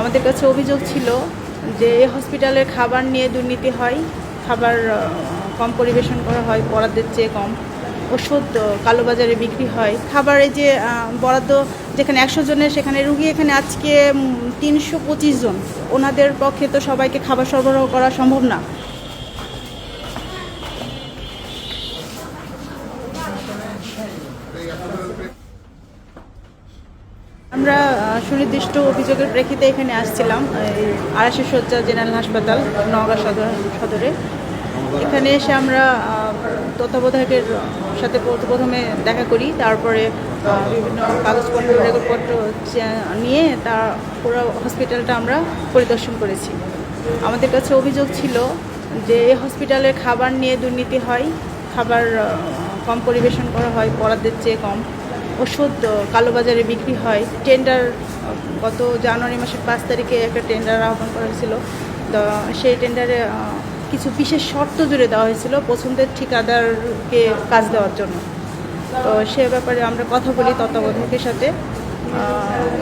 আমাদের কাছে অভিযোগ ছিল যে এই হসপিটালের খাবার নিয়ে দুর্নীতি হয়, খাবার কম পরিবেশন করা হয়, বরাদ্দের চেয়ে কম, ওষুধ কালোবাজারে বিক্রি হয়। খাবারে যে বরাদ্দ যেখানে একশো জনের, সেখানে রুগী এখানে আজকে তিনশো পঁচিশ জন। ওনাদের পক্ষে তো সবাইকে খাবার সরবরাহ করা সম্ভব না। আমরা সুনির্দিষ্ট অভিযোগের প্রেক্ষিতে এখানে আসছিলাম, এই আড়াইশো শয্যা জেনারেল হাসপাতাল, নওগাঁ সদর, সদরে। এখানে এসে আমরা তত্ত্বাবধায়কের সাথে প্রথমে দেখা করি, তারপরে বিভিন্ন কাগজপত্র, রেকর্ডপত্র নিয়ে তার পুরো হসপিটালটা আমরা পরিদর্শন করেছি। আমাদের কাছে অভিযোগ ছিল যে এই হসপিটালের খাবার নিয়ে দুর্নীতি হয়, খাবার কম পরিবেশন করা হয়, বরাদ্দের চেয়ে কম। ওষুধ কালোবাজারে বিক্রি হয়। টেন্ডার গত জানুয়ারি মাসের পাঁচ তারিখে একটা টেন্ডার আহ্বান করা হয়েছিল। তো সেই টেন্ডারে কিছু বিশেষ শর্ত জুড়ে দেওয়া হয়েছিল পছন্দের ঠিকাদারকে কাজ দেওয়ার জন্য। তো সে ব্যাপারে আমরা কথা বলি তত্ত্বাবধায়কের সাথে।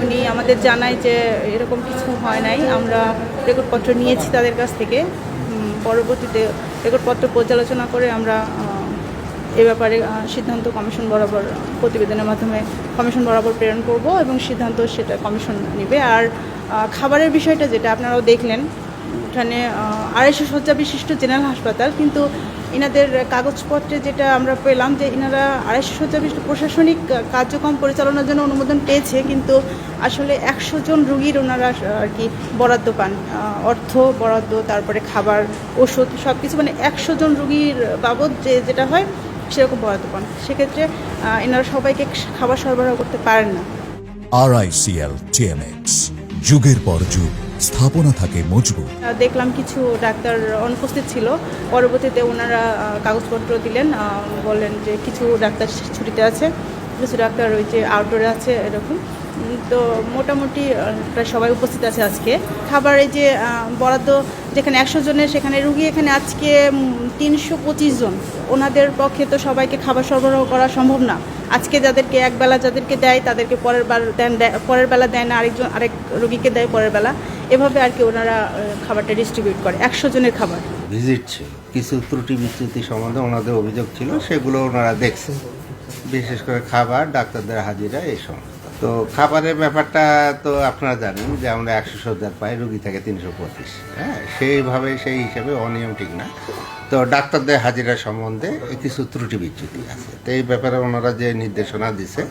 উনি আমাদের জানায় যে এরকম কিছু হয় নাই, আমরা রেকর্ডপত্র নিয়েছি তাদের কাছ থেকে। পরবর্তীতে রেকর্ডপত্র পর্যালোচনা করে আমরা এ ব্যাপারে সিদ্ধান্ত কমিশন বরাবর, প্রতিবেদনের মাধ্যমে কমিশন বরাবর প্রেরণ করব এবং সিদ্ধান্ত সেটা কমিশন নেবে। আর খাবারের বিষয়টা যেটা আপনারাও দেখলেন, এখানে আড়াইশো শয্যা বিশিষ্ট জেনারেল হাসপাতাল, কিন্তু ইনাদের কাগজপত্রে যেটা আমরা পেলাম যে ইনারা আড়াইশো শয্যা বিশিষ্ট প্রশাসনিক কার্যক্রম পরিচালনার জন্য অনুমোদন পেয়েছে, কিন্তু আসলে একশো জন রুগীর ওনারা আর কি বরাদ্দ পান। অর্থ বরাদ্দ, তারপরে খাবার, ওষুধ সব কিছু মানে একশো জন রুগীর বাবদ যে যেটা হয় সেরকম বরাদ্দ পান। সেক্ষেত্রে এনারা সবাইকে খাবার সরবরাহ করতে পারেন না। টিএমএক্স যুগের পর যুগ স্থাপনা থাকে মজবুত। দেখলাম কিছু ডাক্তার অনুপস্থিত ছিল। পরবর্তীতে ওনারা কাগজপত্র দিলেন বললেন যে কিছু ডাক্তার ছুটিতে আছে কিছু ডাক্তার ওই যে আউটডোরে আছে এরকম। তো মোটামুটি প্রায় সবাই উপস্থিত আছে আজকে। খাবারে যে বরাদ্দ যেখানে একশো জনের, সেখানে রুগী, এখানে আজকে তিনশো পঁচিশ জন। ওনাদের পক্ষে তো সবাইকে খাবার সরবরাহ করা সম্ভব না। আজকে যাদেরকে একবেলা যাদেরকে দেয়, তাদেরকে পরের বার দেন পরের বেলা দেয় না, আরেকজন, আরেক রুগীকে দেয় পরের বেলা। এভাবে আর কি ওনারা খাবারটা ডিস্ট্রিবিউট করে। একশো জনের খাবার। ভিজিট ছিল। কিছু ত্রুটি বিচ্যুতি সম্বন্ধে ওনাদের অভিযোগ ছিল, সেগুলো ওনারা দেখছেন বিশেষ করে খাবার, ডাক্তারদের হাজিরা, এই সমস্ত তো খাবারের ব্যাপারটা তো আপনারা জানেন যে আমরা একশো সজ্জার পাই রুগী থাকে তিনশো পঁচিশ। হ্যাঁ সেইভাবে সেই হিসেবে অনিয়ম ঠিক না। তো ডাক্তারদের হাজিরা সম্বন্ধে কিছু ত্রুটি বিচ্যুতি আছে। তো এই ব্যাপারে ওনারা যে নির্দেশনা দিছে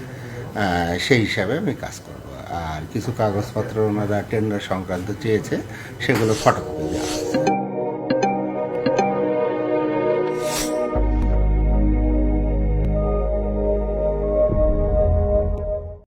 সেই হিসাবে আমি কাজ করব। আর কিছু কাগজপত্র ওনারা টেন্ডার সংক্রান্ত চেয়েছে, সেগুলো ফটোকপি দেওয়া।